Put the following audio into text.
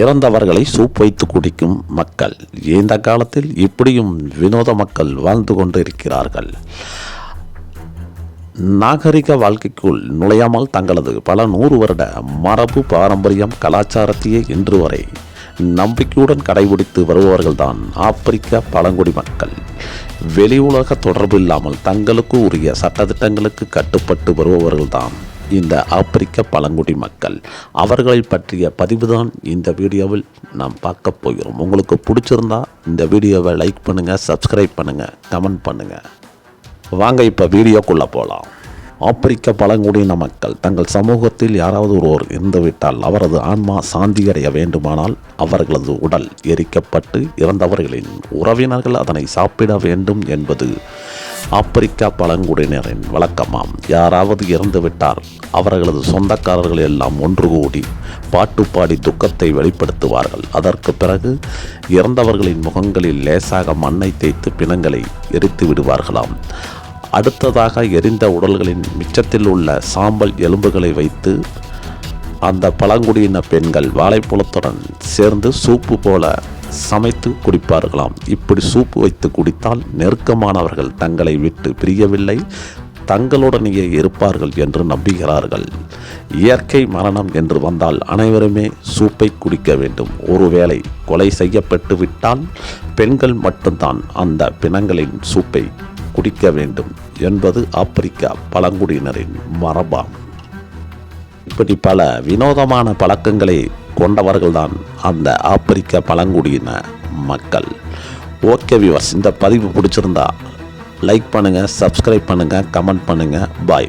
இறந்தவர்களை சூப் வைத்து குடிக்கும் மக்கள். இந்த காலத்தில் இப்படியும் வினோத மக்கள் வாழ்ந்து கொண்டிருக்கிறார்கள். நாகரிக வாழ்க்கைக்குள் நுழையாமல் தங்களது பல நூறு வருட மரபு பாரம்பரியம் கலாச்சாரத்தையே இன்று வரை நம்பிக்கையுடன் கடைபிடித்து வருபவர்கள்தான் ஆப்பிரிக்க பழங்குடி மக்கள். வெளி உலக தொடர்பு இல்லாமல் தங்களுக்கு உரிய சட்டத்திட்டங்களுக்கு கட்டுப்பட்டு வருபவர்கள்தான் இந்த ஆப்பிரிக்க பழங்குடி மக்கள். அவர்களை பற்றிய பதிவுதான் இந்த வீடியோவில் நாம் பார்க்க போகிறோம். உங்களுக்கு பிடிச்சிருந்தா இந்த வீடியோவை லைக் பண்ணுங்கள் சப்ஸ்கிரைப் பண்ணுங்கள் கமெண்ட் பண்ணுங்கள் வாங்க இப்போ வீடியோக்குள்ளே போகலாம் ஆப்பிரிக்க பழங்குடியின மக்கள் தங்கள் சமூகத்தில் யாராவது ஒருவர் இறந்துவிட்டால் அவரது ஆன்மா சாந்தியடைய வேண்டுமானால் அவர்களது உடல் எரிக்கப்பட்டு இறந்தவர்களின் உறவினர்கள் அதனை சாப்பிட வேண்டும் என்பது ஆப்பிரிக்கா பழங்குடியினரின் வழக்கமாம். யாராவது இறந்துவிட்டார் அவர்களது சொந்தக்காரர்கள் எல்லாம் ஒன்று கூடி பாட்டு பாடி துக்கத்தை வெளிப்படுத்துவார்கள். அதற்கு பிறகு இறந்தவர்களின் முகங்களில் லேசாக மண்ணை தேய்த்து பிணங்களை எரித்து விடுவார்களாம். அடுத்ததாக எரிந்த உடல்களின் மிச்சத்தில் உள்ள சாம்பல் எலும்புகளை வைத்து அந்த பழங்குடியின பெண்கள் வாழைப்பழத்துடன் சேர்ந்து சூப்பு போல சமைத்து குடிப்பார்களாம். இப்படி சூப்பு வைத்து குடித்தால் நெருக்கமானவர்கள் தங்களை விட்டு பிரியவில்லை தங்களுடனேயே இருப்பார்கள் என்று நம்புகிறார்கள். இயற்கை மரணம் என்று வந்தால் அனைவருமே சூப்பை குடிக்க வேண்டும். ஒருவேளை கொலை செய்யப்பட்டு விட்டால் பெண்கள் மட்டும்தான் அந்த பிணங்களின் சூப்பை குடிக்க வேண்டும் என்பது ஆப்பிரிக்கா பழங்குடியினரின் மரபாம் இப்படி பல வினோதமான பழக்கங்களை கொண்டவர்கள்தான் அந்த ஆப்பிரிக்க பழங்குடியின மக்கள். ஓகே விவர்ஸ் இந்த பதிவு பிடிச்சிருந்தா லைக் பண்ணுங்கள் சப்ஸ்கிரைப் பண்ணுங்கள் கமெண்ட் பண்ணுங்கள் பாய்